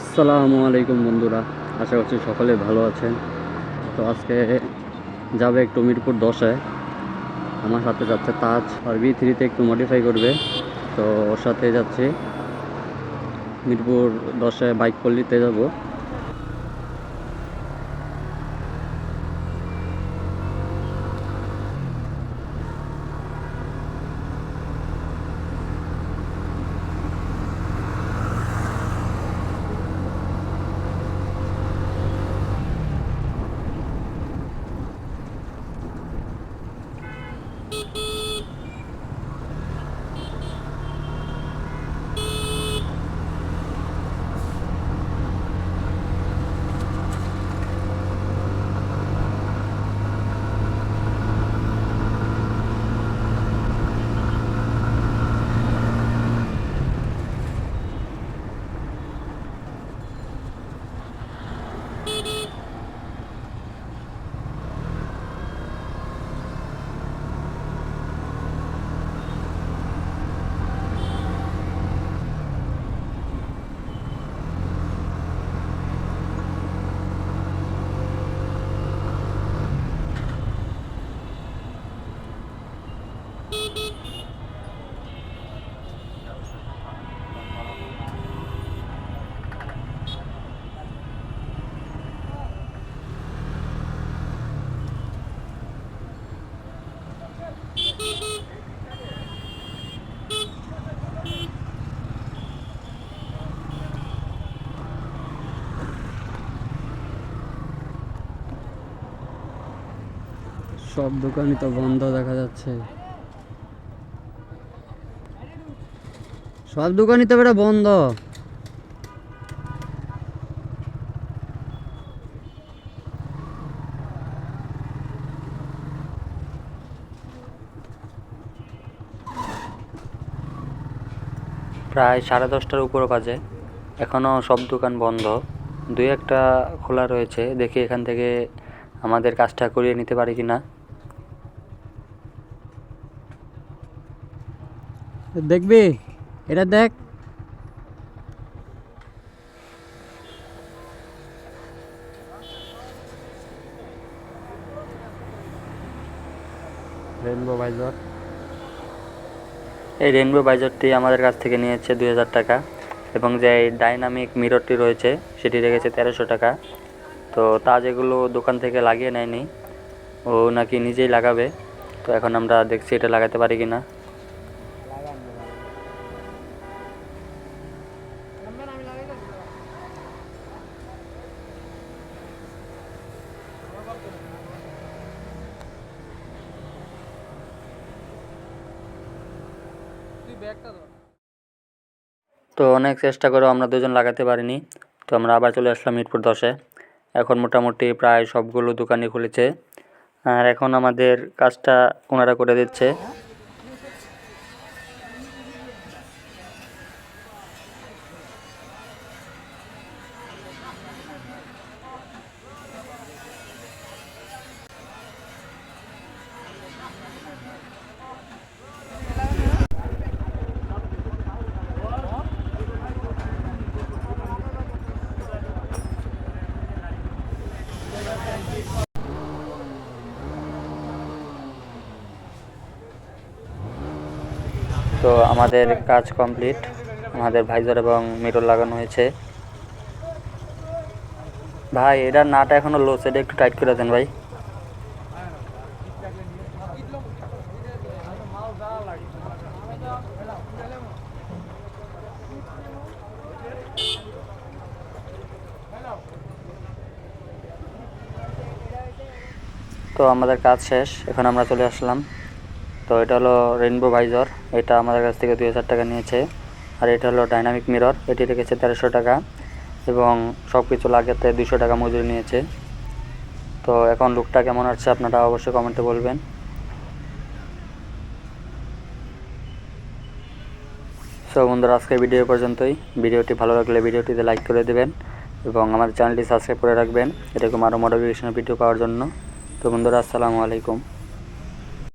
আসসালামু আলাইকুম বন্ধুরা, আশা করছি সকলে ভালো আছেন। তো আজকে যাবে একটু মিরপুর দশে। আমার সাথে যাচ্ছে তাজ, আর বি থ্রিতে একটু মডিফাই করবে। তো ওর সাথে যাচ্ছি। মিরপুর দশে বাইক পল্লিতে যাব। Thank you. সব দোকানই তো বন্ধ দেখা যাচ্ছে। সব দোকানই তো বেটা বন্ধ। প্রায় সাড়ে দশটার উপর বাজে। এখনও সব দোকান বন্ধ। দুই একটা খোলা রয়েছে দেখি এখান থেকে আমাদের কাজটা করিয়ে নিতে পারি কি না দেখবি? এটা দেখ। রেনবো ভাইজার এই রেনবো বাইজারটি আমাদের কাছ থেকে নিয়েছে দুই হাজার টাকা এবং যে এই ডাইনামিক মিররটি রয়েছে সেটি রেখেছে তেরোশো টাকা। তো তা যেগুলো দোকান থেকে লাগিয়ে নেয়নি ও নাকি নিজেই লাগাবে। তো এখন আমরা দেখছি এটা লাগাতে পারি কি না তো অনেক চেষ্টা করেও আমরা দুজন লাগাতে পারিনি। তো আমরা আবার চলে আসলাম মিরপুর দশে। এখন মোটামুটি প্রায় সবগুলো দোকানই খুলেছে। আর এখন আমাদের কাজটা ওনারা করে দিচ্ছে। তো আমাদের কাজ কমপ্লিট। আমাদের ভাইজার এবং মিরর লাগানো হয়েছে। ভাই, এটার নাটা এখনও লো সেটা একটু টাইট করে দেন ভাই। তো আমাদের কাজ শেষ, এখন আমরা চলে আসলাম। তো এটা হলো রেনবো ভাইজর এটা আমাদের কাছ থেকে দুই হাজার টাকা নিয়েছে। আর এটা হলো ডাইনামিক মিরর এটি রেখেছে তেরোশো টাকা এবং সব কিছু লাগাতে দুশো টাকা মজুরি নিয়েছে। তো এখন লুকটা কেমন আসছে আপনারা অবশ্যই কমেন্টে বলবেন। সো বন্ধুরা, আজকের ভিডিও পর্যন্তই। ভিডিওটি ভালো লাগলে ভিডিওটিতে লাইক করে দেবেন এবং আমাদের চ্যানেলটি সাবস্ক্রাইব করে রাখবেন। এরকম আরও মডিফিকেশনের ভিডিও পাওয়ার জন্য। তো বন্ধুরা আসসালামু আলাইকুম।